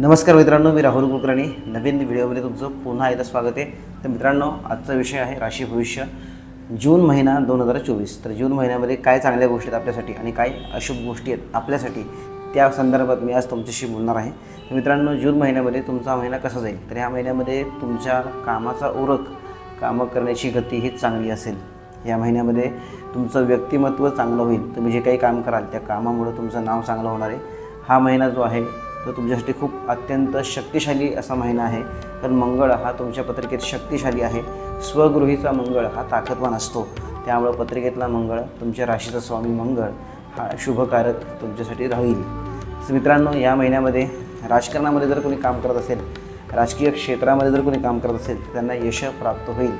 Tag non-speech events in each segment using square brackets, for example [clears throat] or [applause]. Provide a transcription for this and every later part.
नमस्कार मित्रांनो मी राहुल कुलकर्णी. नवीन व्हिडिओमध्ये तुमचं पुन्हा एकदा स्वागत आहे. तर मित्रांनो आजचा विषय आहे राशी भविष्य जून महिना दोन हजार चोवीस. तर जून महिन्यामध्ये काय चांगल्या गोष्टी आहेत आपल्यासाठी आणि काय अशुभ गोष्टी आहेत आपल्यासाठी त्या संदर्भात मी आज तुमच्याशी बोलणार आहे. तर मित्रांनो जून महिन्यामध्ये तुमचा महिना कसा जाईल? तर ह्या महिन्यामध्ये तुमच्या कामाचा उरक कामं करण्याची गती ही चांगली असेल. या महिन्यामध्ये तुमचं व्यक्तिमत्व चांगलं होईल. तुम्ही जे काही काम कराल त्या कामामुळं तुमचं नाव चांगलं होणार आहे. हा महिना जो आहे तर तुमच्यासाठी खूप अत्यंत शक्तिशाली असा महिना आहे. कारण मंगळ हा तुमच्या पत्रिकेत शक्तिशाली आहे. स्वगृहीचा मंगळ हा ताकदवान असतो. त्यामुळं पत्रिकेतला मंगळ तुमच्या राशीचा स्वामी मंगळ हा शुभकारक तुमच्यासाठी राहील. तर मित्रांनो या महिन्यामध्ये राजकारणामध्ये जर कोणी काम करत असेल राजकीय क्षेत्रामध्ये जर कोणी काम करत असेल तर त्यांना यश प्राप्त होईल.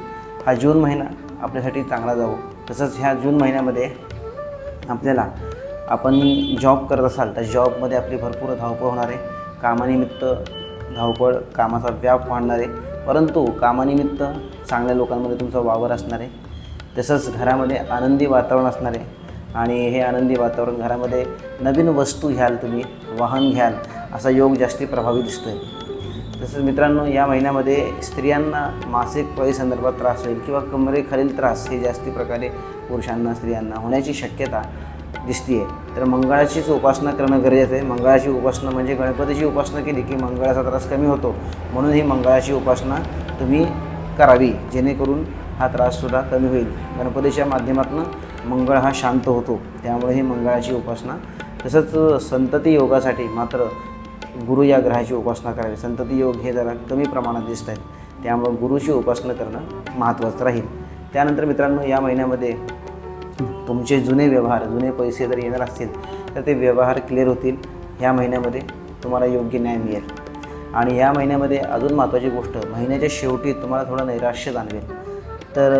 हा जून महिना आपल्यासाठी चांगला जावो. तसंच ह्या जून महिन्यामध्ये आपल्याला आपण जॉब करत असाल तर जॉबमध्ये आपली भरपूर धावपळ होणार आहे. कामानिमित्त धावपळ कामाचा व्याप वाढणार आहे. परंतु कामानिमित्त चांगल्या लोकांमध्ये तुमचा वावर असणार आहे. तसंच घरामध्ये आनंदी वातावरण असणार आहे. आणि हे आनंदी वातावरण घरामध्ये नवीन वस्तू घ्याल तुम्ही वाहन घ्याल असा योग जास्ती प्रभावी दिसतो आहे तसंच मित्रांनो या महिन्यामध्ये स्त्रियांना मासिक पाळी संदर्भात त्रास होईल किंवा कमरेखालील त्रास हे जास्ती प्रकारे पुरुषांना स्त्रियांना होण्याची शक्यता दिसते आहे तर मंगळाचीच उपासना करणं गरजेचं आहे. मंगळाची उपासना म्हणजे गणपतीची उपासना केली की मंगळाचा त्रास कमी होतो. म्हणून ही मंगळाची उपासना तुम्ही करावी. जेणेकरून हा त्राससुद्धा कमी होईल. गणपतीच्या माध्यमातून मंगळ हा शांत होतो. त्यामुळे ही मंगळाची उपासना तसंच संतती योगासाठी मात्र गुरु या ग्रहाची उपासना करावी. संतती योग हे जरा कमी प्रमाणात दिसत आहेत त्यामुळं गुरुची उपासना करणं महत्त्वाचं राहील. त्यानंतर मित्रांनो या महिन्यामध्ये तुमचे जुने व्यवहार जुने पैसे जर येणार असतील तर ते व्यवहार क्लिअर होतील. ह्या महिन्यामध्ये तुम्हाला योग्य न्याय मिळेल. आणि ह्या महिन्यामध्ये अजून महत्त्वाची गोष्ट महिन्याच्या शेवटी तुम्हाला थोडं नैराश्य जाणवेल. तर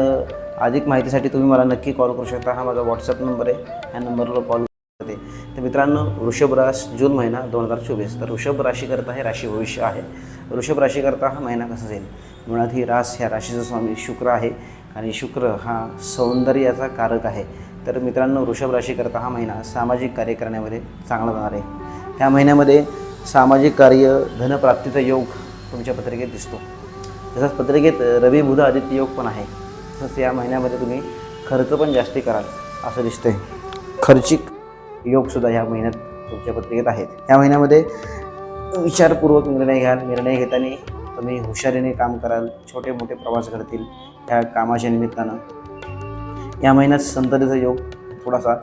अधिक माहितीसाठी तुम्ही मला नक्की कॉल करू शकता. हा माझा व्हॉट्सअप नंबर आहे. ह्या नंबरला कॉल करते. तर मित्रांनो वृषभ रास जून महिना दोन हजार चोवीस. तर वृषभ राशीकरता हे राशी भविष्य आहे. वृषभ राशीकरता हा महिना कसा जाईल? मुळात ही रास ह्या राशीचा स्वामी शुक्र आहे. आणि शुक्र हा सौंदर्याचा कारक आहे. तर मित्रांनो वृषभ राशीकरता हा महिना सामाजिक कार्य करण्यामध्ये चांगला जाणार आहे. ह्या महिन्यामध्ये सामाजिक कार्य धनप्राप्तीचा योग तुमच्या पत्रिकेत दिसतो. तसंच पत्रिकेत रवी बुध आदित्य योग पण आहे. तसंच या महिन्यामध्ये तुम्ही खर्च पण जास्ती कराल असं दिसतंय. खर्चिक योगसुद्धा ह्या महिन्यात तुमच्या पत्रिकेत आहेत. ह्या महिन्यामध्ये विचारपूर्वक निर्णय घ्याल. निर्णय घेताना तुम्ही हुशारीने काम कराल छोटे मोठे प्रवास घडतील ह्या कामाच्या निमित्तानं. या महिन्यात संततीचा योग थोडासा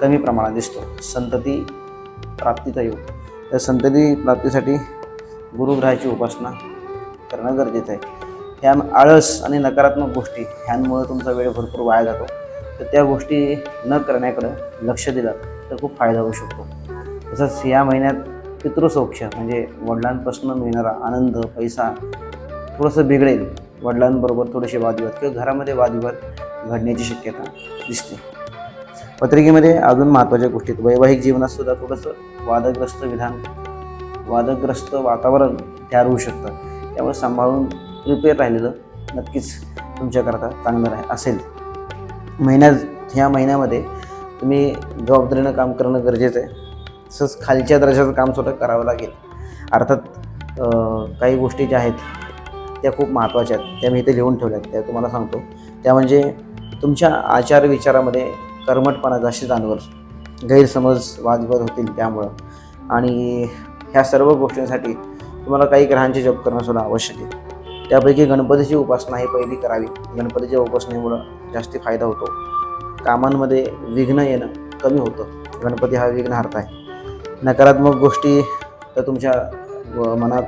कमी प्रमाणात दिसतो. संतती प्राप्तीचा योग. तर संतती प्राप्तीसाठी गुरुग्रहाची उपासना करणं गरजेचं आहे. ह्या आळस आणि नकारात्मक गोष्टी ह्यांमुळे तुमचा वेळ भरपूर वाया जातो. तर त्या गोष्टी न करण्याकडं लक्ष दिलं तर खूप फायदा होऊ शकतो. तसंच या महिन्यात पितृसौख्य म्हणजे वडिलांपासून मिळणारा आनंद पैसा थोडंसं बिघडेल वडिलांबरोबर थोडेसे वादविवाद किंवा घरामध्ये वादविवाद घडण्याची शक्यता दिसते. पत्रिकेमध्ये अजून महत्त्वाच्या गोष्टी आहेत. वैवाहिक जीवनात सुद्धा थोडंसं वादग्रस्त विधान वादग्रस्त वातावरण तयार होऊ शकतं. त्यामुळे सांभाळून प्रिपेअर राहिलेलं नक्कीच तुमच्याकरता चांगलं राह असेल. महिन्यात ह्या महिन्यामध्ये तुम्ही जबाबदारीनं काम करणं गरजेचं आहे. तसंच खालच्या दर्जाचं काम सुद्धा करावं लागेल. अर्थात काही गोष्टी ज्या आहेत त्या खूप महत्त्वाच्या आहेत. त्या मी इथे लिहून ठेवल्या आहेत त्या तुम्हाला सांगतो. त्या म्हणजे तुमच्या आचार विचारामध्ये कर्मटपणा जास्त जाणवर गैरसमज वादविवाद होतील त्यामुळं. आणि ह्या सर्व गोष्टींसाठी तुम्हाला काही ग्रहांचे जप करणं सुद्धा आवश्यक आहे. त्यापैकी गणपतीची उपासना ही पहिली करावी. गणपतीच्या उपासनेमुळं जास्ती फायदा होतो. कामांमध्ये विघ्न येणं कमी होतं. गणपती हा विघ्नहर्ता आहे. नकारात्मक गोष्टी तर तुमच्या व- मनात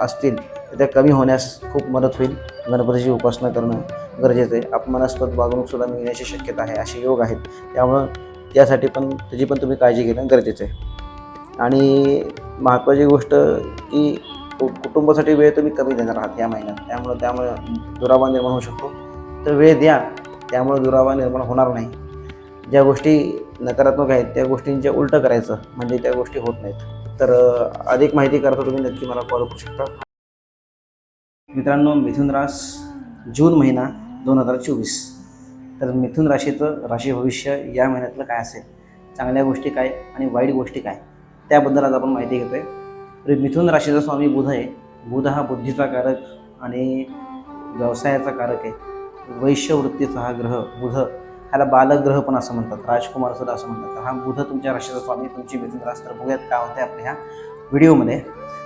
असतील त्या कमी होण्यास खूप मदत होईल. गणपतीची उपासना करणं गरजेचं आहे. अपमानास्पद वागणूकसुद्धा मिळण्याची शक्यता आहे असे योग आहेत. त्यामुळं त्यासाठी पण त्याची पण तुम्ही काळजी घेणं गरजेचं आहे. आणि महत्त्वाची गोष्ट की कुटुंबासाठी वेळ तुम्ही कमी देणार आहात या महिन्यात. त्यामुळं त्यामुळे दुरावा निर्माण होऊ शकतो. तर वेळ द्या. त्यामुळे दुरावा निर्माण होणार नाही. ज्या गोष्टी नकारात्मक आहेत त्या गोष्टींच्या उलटं करायचं म्हणजे त्या गोष्टी होत नाहीत. तर अधिक माहिती करता तुम्ही नक्की मला कॉल करू शकता. मित्रांनो मिथुन रास जून महिना दोन हजार चोवीस. तर मिथुन राशीचं राशी भविष्य या महिन्यातलं काय असेल? चांगल्या गोष्टी काय आणि वाईट गोष्टी काय? त्याबद्दल आज आपण माहिती घेतोय. तर मिथुन राशीचा स्वामी बुध आहे. बुध हा बुद्धीचा कारक आणि व्यवसायाचा कारक आहे. वैश्यवृत्तीचा हा ग्रह बुध. ह्याला बालग्रह पण असं म्हणतात राजकुमार सुद्धा असं म्हणतात. तर हा बुध तुमच्या राशीचा स्वामी तुमची मिथुन राशी. तर बघूयात काय होते आपल्या ह्या व्हिडिओमध्ये.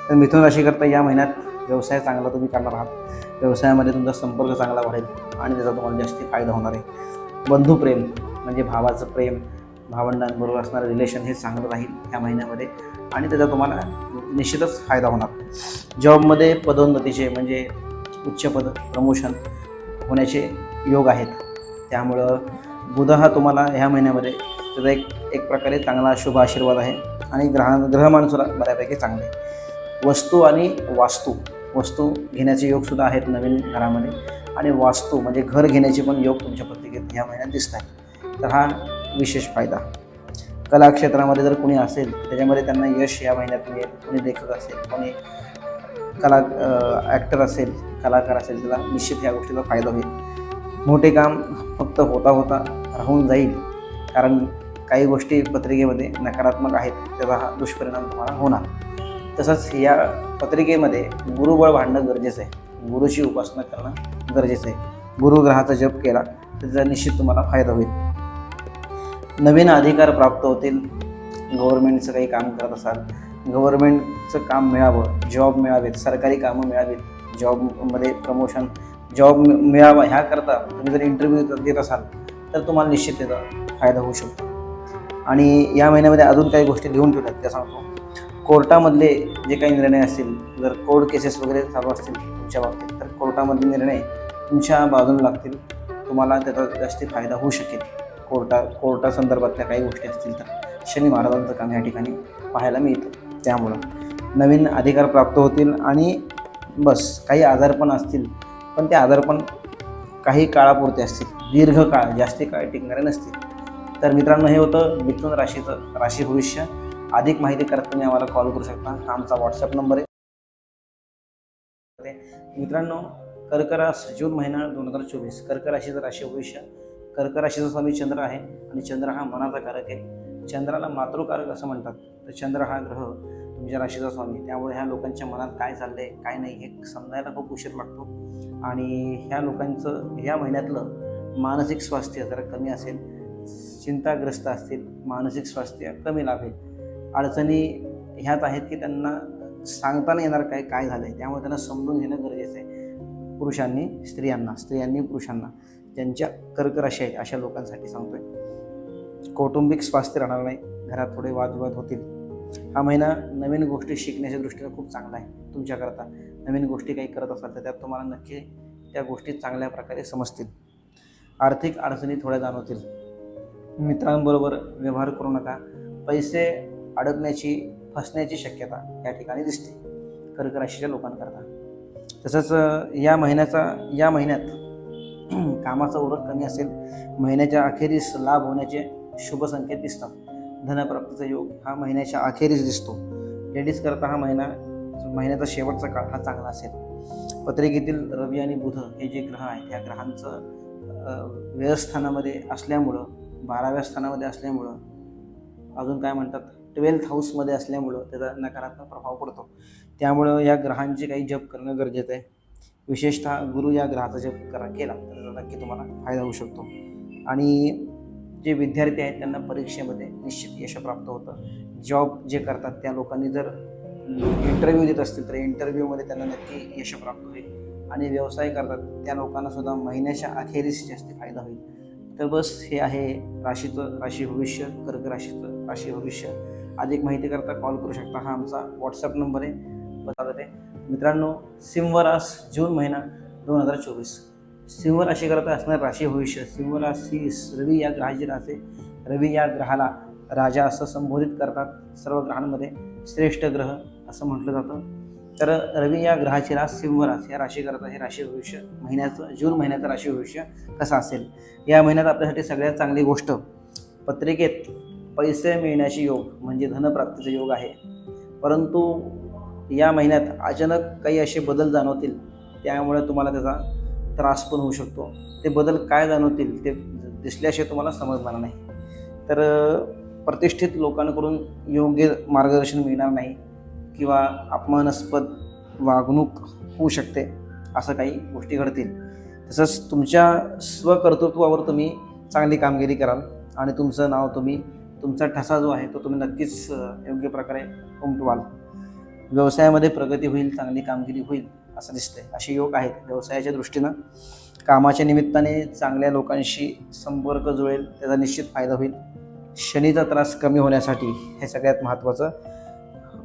तर मिथुन राशीकरता या महिन्यात व्यवसाय चांगला तुम्ही करणार आहात. व्यवसायामध्ये तुमचा संपर्क चांगला वाढेल आणि त्याचा तुम्हाला जास्ती फायदा होणार आहे. बंधुप्रेम म्हणजे भावाचं प्रेम भावंडांबरोबर असणारं रिलेशन हे चांगलं राहील ह्या महिन्यामध्ये आणि त्याचा तुम्हाला निश्चितच फायदा होणार. जॉबमध्ये पदोन्नतीचे म्हणजे उच्च पद प्रमोशन होण्याचे योग आहेत. त्यामुळं बुध हा तुम्हाला ह्या महिन्यामध्ये त्याचा एक एक प्रकारे चांगला शुभ आशीर्वाद आहे. आणि ग्रह ग्रहमानसुद्धा बऱ्यापैकी चांगले वस्तू आणि वास्तू वस्तू घेण्याचे योगसुद्धा आहेत नवीन घरामध्ये. आणि वास्तू म्हणजे घर घेण्याचे पण योग तुमच्या पत्रिकेत ह्या महिन्यात दिसत आहेत. तर हा विशेष फायदा. कला क्षेत्रामध्ये जर कोणी असेल त्याच्यामध्ये त्यांना यश या महिन्यात मिळेल. कोणी लेखक असेल कोणी कला ॲक्टर असेल कलाकार असेल त्याला निश्चित या गोष्टीचा फायदा होईल. मोठे काम फक्त होता होता राहून जाईल. कारण काही गोष्टी पत्रिकेमध्ये नकारात्मक आहेत त्याचा हा दुष्परिणाम तुम्हाला होणार. तसंच या पत्रिकेमध्ये गुरुबळ भांडणं गरजेचं आहे. गुरुची उपासना करणं गरजेचं आहे. गुरुग्रहाचा जप केला तर त्याचा निश्चित तुम्हाला फायदा होईल. नवीन अधिकार प्राप्त होतील. गव्हर्मेंटचं काही काम करत असाल गव्हर्मेंटचं काम मिळावं जॉब मिळावेत सरकारी कामं मिळावीत जॉबमध्ये प्रमोशन जॉब मिळावा ह्याकरता तुम्ही जर इंटरव्ह्यू देत असाल तर तुम्हाला निश्चित त्याचा फायदा होऊ शकतो. आणि या महिन्यामध्ये अजून काही गोष्टी लिहून ठेवतात त्या सांगतो. कोर्टामधले जे काही निर्णय असतील जर कोर्ट केसेस वगैरे चालू असतील तुमच्या बाबतीत तर कोर्टामधले निर्णय तुमच्या बाजूला लागतील. तुम्हाला त्याचा जास्ती फायदा होऊ शकेल. कोर्टा कोर्टासंदर्भातल्या काही गोष्टी असतील तर. शनी महाराजांचं काम या ठिकाणी पाहायला मिळतं. त्यामुळं नवीन अधिकार प्राप्त होतील आणि बस काही आजार पण असतील पण ते आजारपण काही काळापुरते असतील. दीर्घकाळ जास्त जास्ती काळ टिकणारे नसतील. तर मित्रांनो हे होतं मिथुन राशीचं राशी भविष्य. अधिक माहिती करत तुम्ही आम्हाला कॉल करू शकता. हा आमचा व्हॉट्सअप नंबर आहे. मित्रांनो कर्क राशी जून महिना दोन हजार चोवीस. कर्क राशीचं राशी भविष्य. कर्क राशीचा स्वामी चंद्र आहे आणि चंद्र हा मनाचा कारक आहे. चंद्राला मातृकारक असं म्हणतात. तर चंद्र हा ग्रह. तुमच्या राशीचा स्वामी. त्यामुळे ह्या लोकांच्या मनात काय चाललंय काय नाही हे समजायला खूप उशीर लागतो. आणि ह्या लोकांचं ह्या महिन्यातलं मानसिक स्वास्थ्य जरा कमी असेल चिंताग्रस्त असतील मानसिक स्वास्थ्य कमी लाभेल अडचणी ह्यात आहेत की त्यांना सांगताना येणार काय काय झालं आहे त्यामुळे त्यांना समजून घेणं गरजेचं आहे. पुरुषांनी स्त्रियांना स्त्रियांनी पुरुषांना ज्यांच्या कर्क राशी आहेत अशा लोकांसाठी सांगतोय. कौटुंबिक स्वास्थ्य राहणार नाही घरात थोडे वादविवाद होतील. हा महिना नवीन गोष्टी शिकण्याच्या दृष्टीने खूप चांगला आहे तुमच्याकरता. नवीन गोष्टी काही करत असाल तर त्यात तुम्हाला नक्की त्या गोष्टी चांगल्या प्रकारे समजतील. आर्थिक अडचणी थोड्या जाणवतील. मित्रांबरोबर व्यवहार करू नका. पैसे अडकण्याची फसण्याची शक्यता या ठिकाणी दिसते. कर्क राशीच्या लोकांकरता. तसंच या महिन्याचा या महिन्यात [clears throat] कामाचा उरक कमी असेल. महिन्याच्या अखेरीस लाभ होण्याचे शुभ संकेत दिसतात. धनप्राप्तीचा योग हा महिन्याच्या अखेरीस दिसतो. लेडीज करता हा महिना महिन्याचा शेवटचा काळ हा चांगला असेल. पत्रिकेतील रवी आणि बुध हे जे ग्रह आहेत या ग्रहांचं व्यवस्थानामध्ये असल्यामुळं बाराव्या स्थानामध्ये असल्यामुळं अजून काय म्हणतात ट्वेल्थ हाऊसमध्ये असल्यामुळं त्याचा नकारात्मक प्रभाव पडतो. त्यामुळं या ग्रहांचे काही जप करणं गरजेचं आहे. विशेषतः गुरु या ग्रहाचा जप करा केला तर नक्की तुम्हाला फायदा होऊ शकतो. आणि जे विद्यार्थी आहेत त्यांना परीक्षेमध्ये निश्चित यश प्राप्त होतं. जॉब जे करतात त्या लोकांनी जर इंटरव्ह्यू देत असतील तर इंटरव्ह्यूमध्ये त्यांना नक्की यश प्राप्त होईल. आणि व्यवसाय करतात त्या लोकांना सुद्धा महिन्याच्या अखेरीस जास्त फायदा होईल. तर बस हे आहे राशीचं राशी भविष्य कर्क राशीचं राशी भविष्य. अधिक माहिती करता कॉल करू शकता हा आमचा व्हॉट्सअप नंबर आहे. बघा मित्रांनो सिंहरास जून महिना दोन हजार चोवीस. सिंह राशी करता असणार राशी भविष्य. सिंह राशी रवी या ग्रहाची रासे रवी या ग्रहाला राजा असं संबोधित करतात सर्व ग्रहांमध्ये. श्रेष्ठ ग्रह असं म्हटलं जातं. तर रवी या ग्रहाची रास सिंह रास. या राशीकरता हे राशी भविष्य. महिन्याचं जून महिन्याचं राशी भविष्य कसं असेल? या महिन्यात आपल्यासाठी सगळ्यात चांगली गोष्ट पत्रिकेत पैसे मिळण्याची योग म्हणजे धनप्राप्तीचा योग आहे. परंतु या महिन्यात अचानक काही असे बदल जाणवतील त्यामुळे तुम्हाला त्याचा त्रास पण होऊ शकतो. ते बदल काय जाणवतील ते दिसल्याशिवाय तुम्हाला समजणार नाही. तर प्रतिष्ठित लोकांकडून योग्य मार्गदर्शन मिळणार नाही किंवा अपमानास्पद वागणूक होऊ शकते असं काही गोष्टी घडतील. तसंच तुमच्या स्वकर्तृत्वावर तुम्ही चांगली कामगिरी कराल आणि तुमचं नाव तुम्ही तुमचा ठसा जो आहे तो तुम्ही नक्कीच योग्य प्रकारे उमटवाल. व्यवसायामध्ये प्रगती होईल चांगली कामगिरी होईल. असं दिसतंय. असे योग आहेत व्यवसायाच्या दृष्टीनं. कामाच्या निमित्ताने चांगल्या लोकांशी संपर्क जुळेल त्याचा निश्चित फायदा होईल. शनीचा त्रास कमी होण्यासाठी हे सगळ्यात महत्त्वाचं.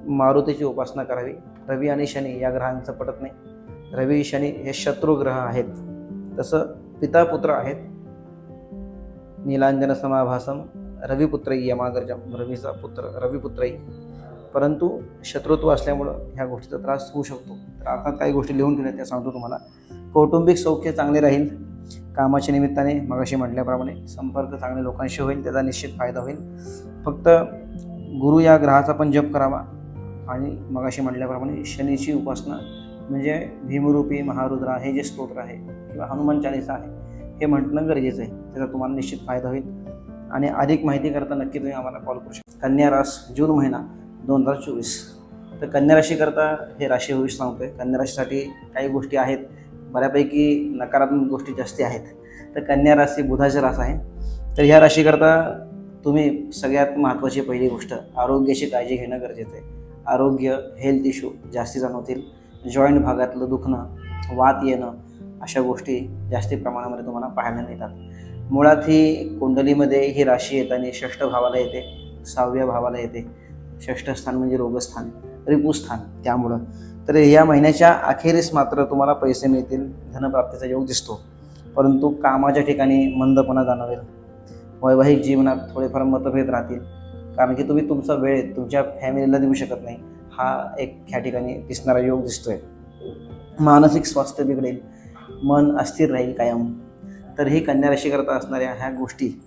मारुतीची उपासना करावी. रवी आणि शनी या ग्रहांचं पटत नाही. रवी शनी हे शत्रू ग्रह आहेत. तसं पिता पुत्र आहेत. नीलांजन समाभासम रविपुत्रई यमागर्जम रवीचा पुत्र रविपुत्रई परंतु शत्रुत्व असल्यामुळं ह्या गोष्टीचा त्रास होऊ शकतो. तर अर्थात काही गोष्टी लिहून ठेवल्या त्या सांगतो तुम्हाला. कौटुंबिक सौख्य चांगले राहील. कामाच्या निमित्ताने मगाशी म्हटल्याप्रमाणे संपर्क चांगल्या लोकांशी होईल त्याचा निश्चित फायदा होईल. फक्त गुरु या ग्रहाचा पण जप करावा. आणि मगाशी म्हटल्याप्रमाणे शनीची उपासना म्हणजे भीमरूपी महारुद्रा हे जे स्तोत्र आहे किंवा हनुमान चालिसा आहे हे म्हटणं गरजेचं आहे. त्याचा तुम्हाला निश्चित फायदा होईल. आणि अधिक माहिती करता नक्की तुम्ही आम्हाला कॉल करू शकता. कन्या रास जून महिना. दोन हजार चोवीस. तर कन्या राशीकरता हे राशी भविष्य सांगतोय. कन्या राशीसाठी काही गोष्टी आहेत. बऱ्यापैकी नकारात्मक गोष्टी जास्ती आहेत. तर कन्या राशी बुधाची रास आहे. तर ह्या राशीकरता तुम्ही सगळ्यात महत्त्वाची पहिली गोष्ट आरोग्याची काळजी घेणं गरजेचं आहे. आरोग्य हेल्थ इश्यू जास्ती जाणवतील. जॉईंट भागातलं दुखणं वात येणं अशा गोष्टी जास्ती प्रमाणामध्ये तुम्हाला पाहायला मिळतात. मुळात ही कुंडलीमध्ये ही राशी येताना षष्ठ भावाला येते सहाव्या भावाला येते. षष्ठस्थान म्हणजे रोगस्थान रिपुस्थान त्यामुळं. तर या महिन्याच्या अखेरीस मात्र तुम्हाला पैसे मिळतील धनप्राप्तीचा योग दिसतो. परंतु कामाच्या ठिकाणी मंदपणा जाणवेल. वैवाहिक जीवनात थोडेफार मतभेद राहतील. कारण की तुम्ही तुमचा वेळ तुमच्या फॅमिलीला देऊ शकत नाही. हा एक ह्या ठिकाणी दिसणारा योग दिसतोय. मानसिक स्वास्थ्य बिघडेल. मन अस्थिर राहील कायम. तर ही कन्या राशीकरता असणाऱ्या ह्या गोष्टी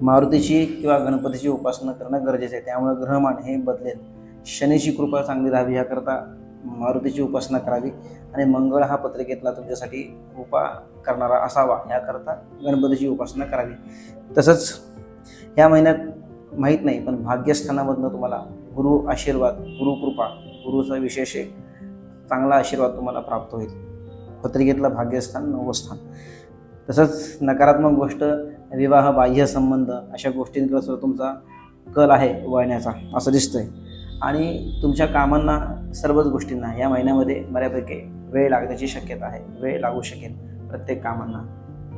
मारुतीची किंवा गणपतीची उपासना करणं गरजेचं आहे. त्यामुळे ग्रहमान हे बदलेल. शनीची कृपा चांगली राहावी याकरता मारुतीची उपासना करावी आणि मंगळ हा पत्रिकेतला तुमच्यासाठी कृपा करणारा असावा याकरता गणपतीची उपासना करावी. तसंच ह्या महिन्यात माहीत नाही पण भाग्यस्थानामधनं तुम्हाला गुरु आशीर्वाद गुरुकृपा गुरुचा विशेष एक चांगला आशीर्वाद तुम्हाला प्राप्त होईल. पत्रिकेतलं भाग्यस्थान नवस्थान. तसंच नकारात्मक गोष्ट विवाह बाह्य संबंध अशा गोष्टींकडे सुद्धा तुमचा कल आहे वळण्याचा असं दिसतंय. आणि तुमच्या कामांना सर्वच गोष्टींना या महिन्यामध्ये बऱ्यापैकी वेळ लागण्याची शक्यता आहे. वेळ लागू शकेल प्रत्येक कामांना.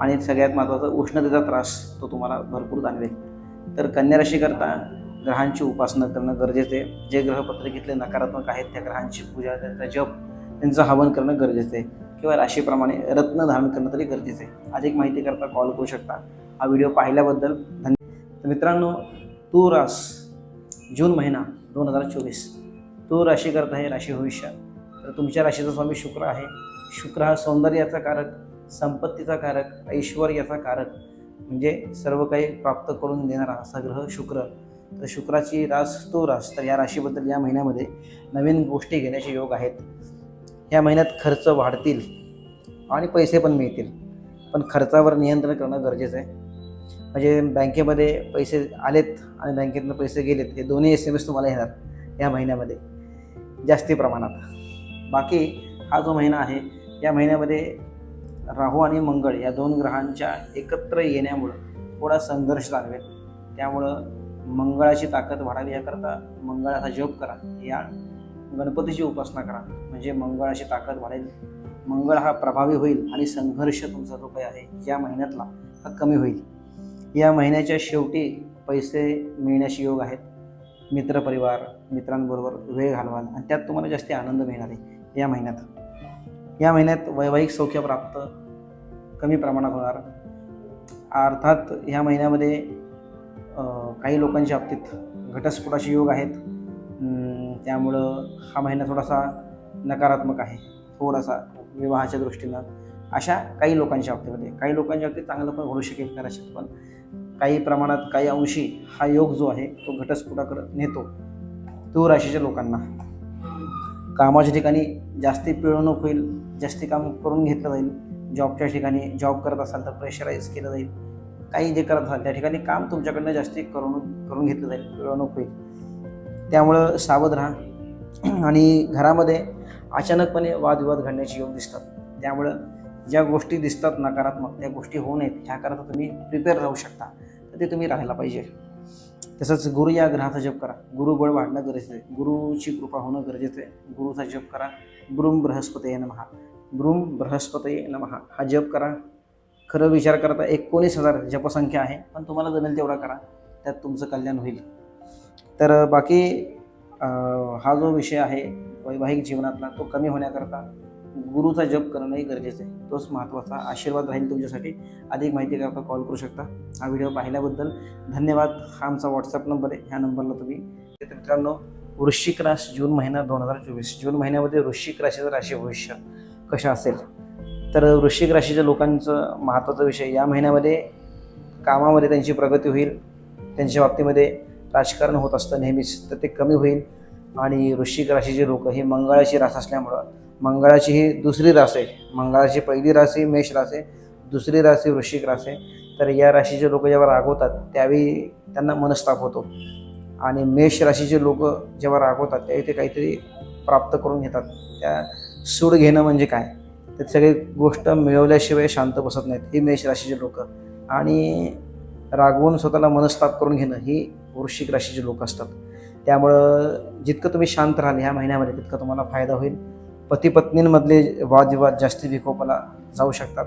आणि सगळ्यात महत्त्वाचा उष्णतेचा त्रास तो तुम्हाला भरपूर जाणवेल. तर कन्या राशीकरता ग्रहांची उपासना करणं गरजेचे आहे. जे ग्रहपत्र घेतले नकारात्मक आहेत त्या ग्रहांची पूजा त्यांचा जप त्यांचं हवन करणं गरजेचं आहे. किंवा राशीप्रमाणे रत्न धारण करणं तरी गरजेचं आहे. अधिक माहिती करता कॉल करू शकता. हा व्हिडिओ पाहिल्याबद्दल धन्यवाद तर मित्रांनो तू रास जून महिना दोन हजार चोवीस. तो राशीकरता आहे राशी भविष्य तर तुमच्या राशीचा स्वामी शुक्र आहे. शुक्र हा सौंदर्याचा कारक संपत्तीचा कारक ऐश्वर्याचा कारक. म्हणजे सर्व काही प्राप्त करून देणारा असा ग्रह शुक्र. तर शुक्राची रास तो रास. तर या राशीबद्दल या महिन्यामध्ये नवीन गोष्टी घेण्याचे योग आहेत. या महिन्यात खर्च वाढतील आणि पैसे पण मिळतील. पण खर्चावर नियंत्रण करणं गरजेचं आहे. म्हणजे बँकेमध्ये पैसे आलेत आणि बँकेतनं पैसे गेलेत हे दोन्ही एस एम एस तुम्हाला येणार या महिन्यामध्ये जास्ती प्रमाणात. बाकी हा जो महिना आहे या महिन्यामध्ये राहू आणि मंगळ या दोन ग्रहांच्या एकत्र येण्यामुळं थोडा संघर्ष जाणवेल. त्यामुळं मंगळाची ताकद वाढावी याकरता मंगळाचा जप करा या गणपतीची उपासना करा. म्हणजे मंगळाची ताकद वाढेल. मंगळ हा प्रभावी होईल आणि संघर्ष तुमचा जो काही आहे या महिन्यातला हा कमी होईल. या महिन्याच्या शेवटी पैसे मिळण्याचे योग आहेत. मित्रपरिवार मित्रांबरोबर वेळ घालवाल आणि त्यात तुम्हाला जास्ती आनंद मिळणार आहे या महिन्यात. या महिन्यात वैवाहिक सौख्य प्राप्त कमी प्रमाणात होणार. अर्थात ह्या महिन्यामध्ये काही लोकांच्या बाबतीत घटस्फोटाचे योग आहेत. त्यामुळं हा महिना थोडासा नकारात्मक आहे. थोडासा विवाहाच्या दृष्टीनं. अशा काही लोकांच्या बाबतीमध्ये. काही लोकांच्या बाबतीत चांगलं पण घडू शकेल कदाचित पण काही प्रमाणात काही अंशी हा योग जो आहे तो घटस्फोटाकडे नेतो. तो राशीच्या लोकांना. कामाच्या ठिकाणी जास्ती पिळवणूक होईल जास्ती काम करून घेतलं जाईल. जॉबच्या ठिकाणी जॉब करत असाल तर प्रेशराईज केलं जाईल. काही जे करत असाल त्या ठिकाणी काम तुमच्याकडनं जास्ती करून करून घेतलं जाईल. पिळवणूक होईल. त्यामुळं सावध राहा. आणि घरामध्ये अचानकपणे वादविवाद घडण्याची योग दिसतात. त्यामुळं ज्या गोष्टी दिसतात नकारात्मक त्या गोष्टी होऊ नयेत. ह्याकरता तुम्ही प्रिपेअर राहू शकता. तर ते तुम्ही राहायला पाहिजे. तसंच गुरु या ग्रहाचा जप करा. गुरुबळ वाढणं गरजेचं आहे. गुरुची कृपा होणं गरजेचं आहे. गुरुचा जप करा. ब्रूम बृहस्पतये नमहा ब्रूम बृहस्पतये नमहा हा जप करा. खरं विचार करता एकोणीस हजार जपसंख्या आहे. पण तुम्हाला जमेल तेवढा करा. त्यात तुमचं कल्याण होईल. तर बाकी हा जो विषय आहे वैवाहिक जीवनातला तो कमी होण्याकरता गुरुचा जप करणंही गरजेचं आहे. तोच महत्त्वाचा आशीर्वाद राहील तुमच्यासाठी. अधिक माहिती करता कॉल करू शकता. हा व्हिडिओ पाहिल्याबद्दल धन्यवाद. हा आमचा व्हॉट्सअप नंबर आहे. ह्या नंबरला तुम्ही मित्रांनो वृश्चिक राश जून महिना दोन हजार चोवीस. जून महिन्यामध्ये वृश्चिक राशीचं राशी भविष्य कशा असेल? तर वृश्चिक राशीच्या लोकांचं महत्त्वाचा विषय या महिन्यामध्ये कामामध्ये त्यांची प्रगती होईल. त्यांच्या बाबतीमध्ये राजकारण होत असतं नेहमीच तर ते कमी होईल. आणि वृश्चिक राशीचे लोक ही मंगळाची रास असल्यामुळं मंगळाची ही दुसरी रास आहे. मंगळाची पहिली राशी मेष रास आहे दुसरी राशी वृश्चिक रास आहे. तर या राशीचे लोक जेव्हा रागवतात त्यावेळी त्यांना मनस्ताप होतो. आणि मेष राशीचे लोक जेव्हा रागवतात त्यावेळी ते काहीतरी प्राप्त करून घेतात. त्या सूड घेणं म्हणजे काय? ते सगळी गोष्ट मिळवल्याशिवाय शांत बसत नाहीत ही मेष राशीचे लोक. आणि रागवून स्वतःला मनस्ताप करून घेणं ही वृश्चिक राशीचे लोक असतात. त्यामुळं जितकं तुम्ही शांत राहाल ह्या महिन्यामध्ये तितका तुम्हाला फायदा होईल. पतीपत्नींमधले वादविवाद जास्ती विकोपाला जाऊ शकतात.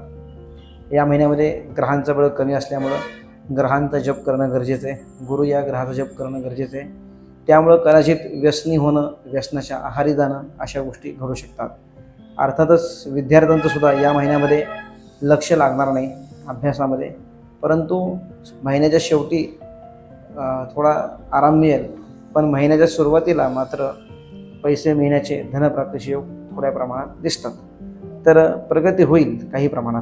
या महिन्यामध्ये ग्रहांचं बळ कमी असल्यामुळं ग्रहांचा जप करणं गरजेचं आहे. गुरु या ग्रहाचा जप करणं गरजेचं आहे. त्यामुळं कदाचित व्यसनी होणं व्यसनाच्या आहारी जाणं अशा गोष्टी घडू शकतात. अर्थातच विद्यार्थ्यांचं सुद्धा या महिन्यामध्ये लक्ष लागणार नाही अभ्यासामध्ये. परंतु महिन्याच्या शेवटी थोडा आराम मिळेल. पण महिन्याच्या सुरुवातीला मात्र पैसे मिळण्याचे धनप्राप्तीचे योग थोड्या प्रमाणात दिसतात. तर प्रगती होईल काही प्रमाणात.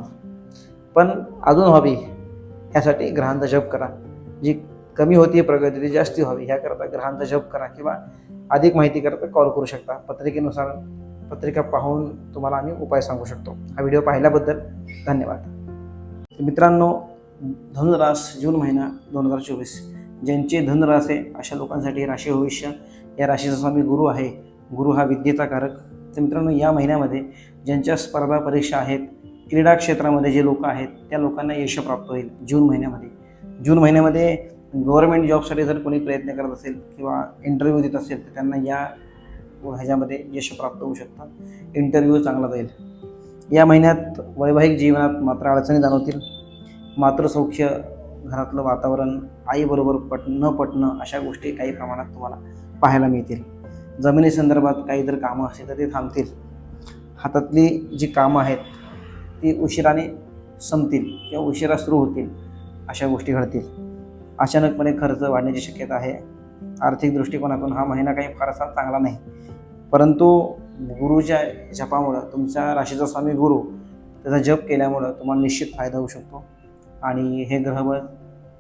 पण अजून व्हावी ह्यासाठी ग्रहांचा जप करा. जी कमी होती प्रगती ती जास्ती व्हावी ह्याकरता ग्रहांचा जप करा किंवा अधिक माहितीकरता कॉल करू शकता. पत्रिकेनुसार पत्रिका पाहून तुम्हाला आम्ही उपाय सांगू शकतो. हा व्हिडिओ पाहिल्याबद्दल धन्यवाद. मित्रांनो धनुरास जून महिना दोन हजार चोवीस. ज्यांचे धनरास आहे अशा लोकांसाठी राशी भविष्य. या राशीचा स्वामी गुरु आहे. गुरु हा विद्येचा कारक. तर मित्रांनो या महिन्यामध्ये ज्यांच्या स्पर्धा परीक्षा आहेत क्रीडा क्षेत्रामध्ये जे लोक आहेत त्या लोकांना यश प्राप्त होईल जून महिन्यामध्ये. जून महिन्यामध्ये गव्हर्नमेंट जॉबसाठी जर कोणी प्रयत्न करत असेल किंवा इंटरव्ह्यू देत असेल तर त्यांना या ह्याच्यामध्ये यश प्राप्त होऊ शकतात इंटरव्ह्यू चांगला जाईल. या महिन्यात वैवाहिक जीवनात मात्र अडचणी जाणवतील. मातृसौख्य घरातलं वातावरण आईबरोबर पट न पटणं अशा गोष्टी काही प्रमाणात तुम्हाला पाहायला मिळतील. जमिनीसंदर्भात काही जर कामं असतील तर ते थांबतील. हातातली जी कामं आहेत ती उशिराने संपतील किंवा उशिरा सुरू होतील अशा गोष्टी घडतील. अचानकपणे खर्च वाढण्याची शक्यता आहे. आर्थिक दृष्टिकोनातून हा महिना काही फारसा चांगला नाही. परंतु गुरुच्या जपामुळं तुमच्या राशीचा स्वामी गुरु त्याचा जप केल्यामुळं तुम्हाला निश्चित फायदा होऊ शकतो. आणि हे ग्रहबळ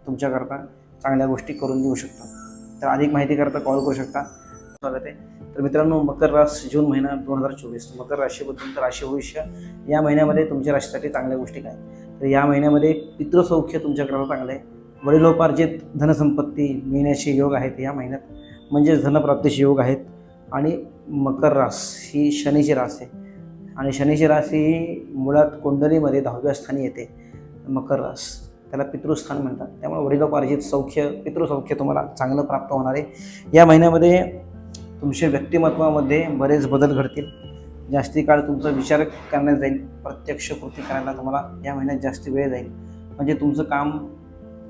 तुमच्याकरता चांगल्या गोष्टी करून देऊ शकता. तर अधिक माहितीकरता कॉल करू शकता. स्वागत आहे. तर मित्रांनो मकर रास जून महिना दोन हजार चोवीस. मकर राशीबद्दल तर राशी भविष्य या महिन्यामध्ये तुमच्या राशीसाठी चांगल्या गोष्टी काय? तर या महिन्यामध्ये पितृसौख्य तुमच्याकडे चांगलं आहे. वडिलोपार्जित धनसंपत्ती मिळण्याचे योग आहेत या महिन्यात. म्हणजेच धनप्राप्तीचे योग आहेत. आणि मकर रास ही शनीची रास आहे. आणि शनीची रास ही मुळात कुंडलीमध्ये दहाव्या स्थानी येते. मकर रास त्याला पितृस्थान म्हणतात. त्यामुळे वडिलोपार्जित सौख्य पितृसौख्य तुम्हाला चांगलं प्राप्त होणार आहे. या महिन्यामध्ये तुमच्या व्यक्तिमत्वामध्ये बरेच बदल घडतील. जास्ती काळ तुमचा विचार करण्यात जाईल. प्रत्यक्ष कृती करायला तुम्हाला या महिन्यात जास्त वेळ जाईल. म्हणजे तुमचं काम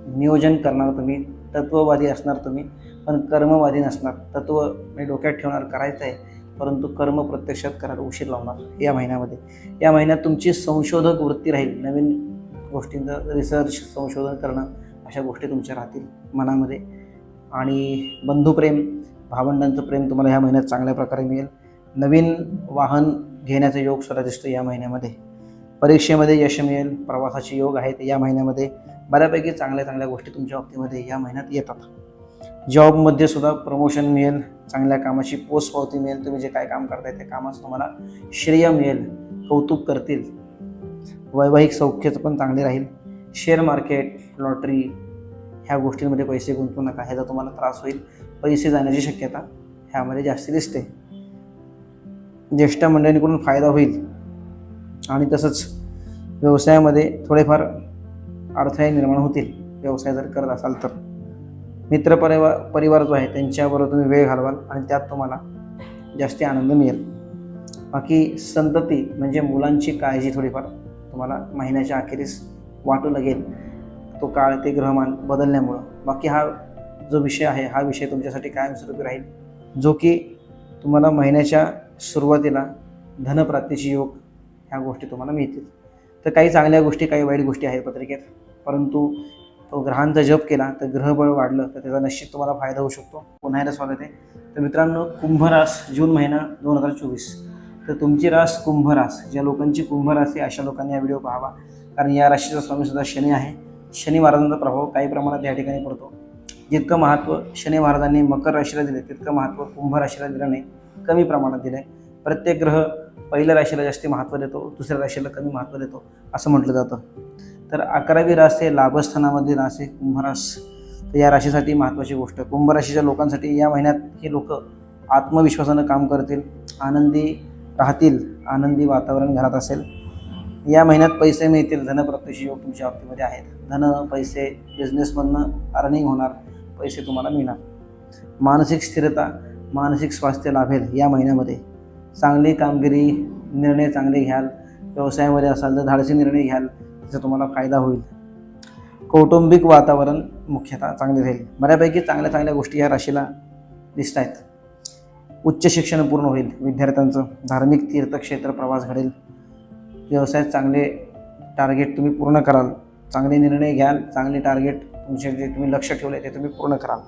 नियोजन करणार तुम्ही तत्ववादी असणार तुम्ही पण कर्मवादी नसणार. तत्व म्हणजे डोक्यात ठेवणार करायचं आहे. परंतु कर्म प्रत्यक्षात करायला उशीर लावणार या महिन्यामध्ये. या महिन्यात तुमची संशोधक वृत्ती राहील. नवीन गोष्टींचं रिसर्च संशोधन करणं अशा गोष्टी तुमच्या राहतील मनामध्ये. आणि बंधुप्रेम भावंडांचं प्रेम तुम्हाला ह्या महिन्यात चांगल्या प्रकारे मिळेल. नवीन वाहन घेण्याचा योग सुद्धा दिसतो या महिन्यामध्ये. परीक्षेमध्ये यश मिळेल प्रवासाचे योग आहेत या महिन्यामध्ये. बऱ्यापैकी चांगल्या चांगल्या गोष्टी तुमच्या बाबतीमध्ये या महिन्यात येतात. जॉबमध्ये सुद्धा प्रमोशन मिळेल चांगल्या कामाची पोस्ट पावती मिळेल. तुम्ही जे काय काम करताय त्या कामास तुम्हाला श्रेय मिळेल. कौतुक करतील. वैवाहिक सौख्यचं पण चांगले राहील. शेअर मार्केट लॉटरी ह्या गोष्टींमध्ये पैसे गुंतवू नका. ह्याचा तुम्हाला त्रास होईल. पैसे जाण्याची शक्यता ह्यामध्ये जास्त दिसते. ज्येष्ठ मंडळींकडून फायदा होईल. आणि तसंच व्यवसायामध्ये थोडेफार अडथळे निर्माण होतील. व्यवसाय जर करत असाल तर. मित्र परिवार परिवार जो आहे त्यांच्याबरोबर तुम्ही वेळ घालवाल आणि त्यात तुम्हाला जास्ती आनंद मिळेल. बाकी संतती म्हणजे मुलांची काळजी थोडीफार. तुम्हाला महिन्याच्या अखेरीस वाटू लागेल तो काळ ते ग्रहमान बदलण्यामुळं. बाकी हा जो विषय आहे हा विषय तुमच्यासाठी कायमस्वरूपी राहील. जो की तुम्हाला महिन्याच्या सुरुवातीला धनप्राप्तीची योग ह्या गोष्टी तुम्हाला मिळतील. तर काही चांगल्या गोष्टी काही वाईट गोष्टी आहेत पत्रिकेत. परंतु तो ग्रहांचा जप केला तर ग्रहबळ वाढलं तर त्याचा निश्चित तुम्हाला फायदा होऊ शकतो. पुन्हा एकदा स्वागत आहे. तर मित्रांनो कुंभरास जून महिना दोन हजार चोवीस. तर तुमची रास कुंभ रास ज्या लोकांची कुंभरास आहे अशा लोकांनी हा व्हिडिओ पाहावा. कारण या राशीचा स्वामीसुद्धा शनी आहे. शनी महाराजांचा प्रभाव काही प्रमाणात या ठिकाणी पडतो. जितकं महत्त्व शनी महाराजांनी मकर राशीला दिले तितकं महत्त्व कुंभ राशीला दिलं नाही. कमी प्रमाणात दिलं आहे प्रत्येक ग्रह पहिल्या राशीला जास्त महत्त्व देतो दुसऱ्या राशीला कमी महत्त्व देतो असं म्हटलं जातं. तर अकरावी रास हे लाभस्थानामध्ये रास आहे कुंभरास. तर या राशीसाठी महत्त्वाची गोष्ट कुंभ राशीच्या लोकांसाठी या महिन्यात हे लोक आत्मविश्वासानं काम करतील. आनंदी राहतील आनंदी वातावरण घरात असेल. या महिन्यात पैसे मिळतील धनप्रत्यक्ष योग तुमच्या बाबतीमध्ये आहेत. धन पैसे बिझनेसमधनं अर्निंग होणार पैसे तुम्हाला मिळणार. मानसिक स्थिरता मानसिक स्वास्थ्य लाभेल या महिन्यामध्ये. चांगली कामगिरी निर्णय चांगले घ्याल. व्यवसायामध्ये असाल तर धाडसी निर्णय घ्याल त्याचा तुम्हाला फायदा होईल. कौटुंबिक वातावरण मुख्यतः चांगले राहील. बऱ्यापैकी चांगल्या चांगल्या गोष्टी या राशीला दिसत आहेत उच्च शिक्षण पूर्ण होईल विद्यार्थ्यांचं धार्मिक तीर्थक्षेत्र प्रवास घडेल. व्यवसायात चांगले टार्गेट तुम्ही पूर्ण कराल. चांगले निर्णय घ्याल चांगले टार्गेट तुमचे जे तुम्ही लक्ष ठेवले ते तुम्ही पूर्ण कराल.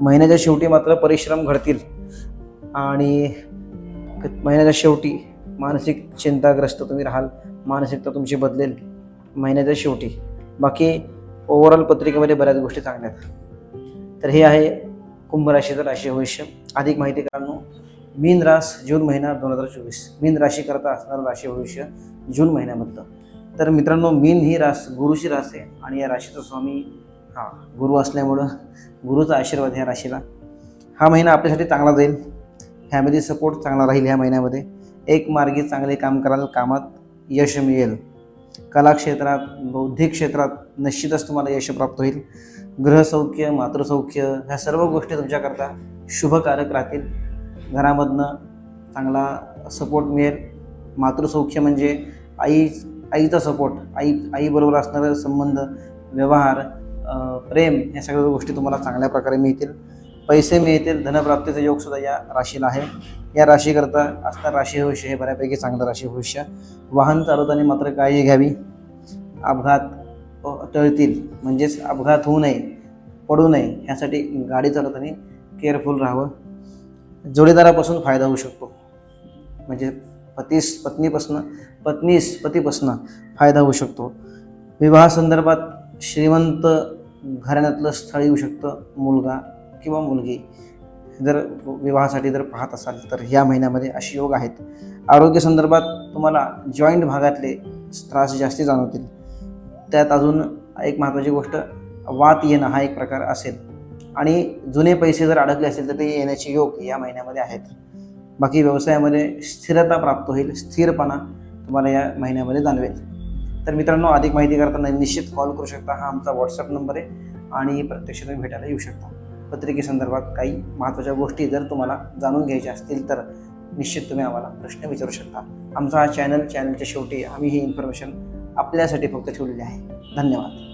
महिन्याच्या शेवटी मात्र परिश्रम घडतील. आणि महिन्याच्या शेवटी मानसिक चिंताग्रस्त तुम्ही राहाल मानसिकता तुमची बदलेल महिन्याच्या शेवटी. बाकी ओव्हरऑल पत्रिकेमध्ये बऱ्याच गोष्टी चांगल्या आहेत. तर हे आहे कुंभराशीचं राशी भविष्य अधिक माहिती करांनो मीन रास जून महिना दोन हजार चोवीस. मीन राशीकरता असणारं राशी भविष्य जून महिन्यामधलं. तर मित्रांनो मीन ही रास गुरुची रास आहे आणि या राशीचा स्वामी हा गुरु असल्यामुळं गुरुचा आशीर्वाद ह्या राशीला. हा महिना आपल्यासाठी चांगला जाईल. फॅमिली सपोर्ट चांगला राहील ह्या महिन्यामध्ये. एक मार्गी चांगले काम कराल कामात यश मिळेल. कला क्षेत्रात बौद्धिक क्षेत्रात निश्चितच तुम्हाला यश प्राप्त होईल. ग्रहसौख्य मातृसौख्य ह्या सर्व गोष्टी तुमच्याकरता शुभकारक राहतील. घरामधनं चांगला सपोर्ट मिळेल. मातृसौख्य म्हणजे आई आईचा सपोर्ट आई आईबरोबर असणारे संबंध व्यवहार प्रेम या सगळ्या गोष्टी तुम्हाला चांगल्या प्रकारे मिळतील. पैसे मिळतील धनप्राप्तीचा योग सुद्धा या राशीला आहे. या राशीकरता असणार राशी भविष्य हे बऱ्यापैकी चांगलं राशी भविष्य. वाहन चालवताना मात्र काळजी घ्यावी. अपघात टळतील. म्हणजेच अपघात होऊ नये पडू नये ह्यासाठी गाडी चालवताना केअरफुल राहावं. जोडीदारापासून फायदा होऊ शकतो. म्हणजे पतीस पत्नीपासनं पत्नीस पतीपासनं फायदा होऊ शकतो. विवाहासंदर्भात श्रीमंत घराण्यातलं स्थळ येऊ शकतं मुलगा किंवा मुलगी. जर विवाहासाठी जर पाहत असाल तर या महिन्यामध्ये असे योग आहेत. आरोग्य संदर्भात तुम्हाला जॉईंट भागातले त्रास जास्ती जाणवतील. त्यात अजून एक महत्त्वाची गोष्ट वात येणं हा एक प्रकार असेल. आणि जुने पैसे जर अडकले असेल तर ते येण्याचे योग या महिन्यामध्ये आहेत. बाकी व्यवसायामध्ये स्थिरता प्राप्त होईल स्थिरपणा तुम्हाला या महिन्यामध्ये जाणवेल. तर मित्रांनो अधिक माहिती करताना निश्चित कॉल करू शकता. हा आमचा व्हॉट्सअप नंबर आहे आणि प्रत्यक्ष तुम्ही भेटायला येऊ शकता. पत्रिकेसंदर्भात काही महत्त्वाच्या गोष्टी जर तुम्हाला जाणून घ्यायच्या असतील तर निश्चित तुम्ही आम्हाला प्रश्न विचारू शकता. आमचा हा चॅनल चॅनलच्या शेवटी आम्ही ही इन्फॉर्मेशन आपल्यासाठी फक्त ठेवलेली आहे. धन्यवाद.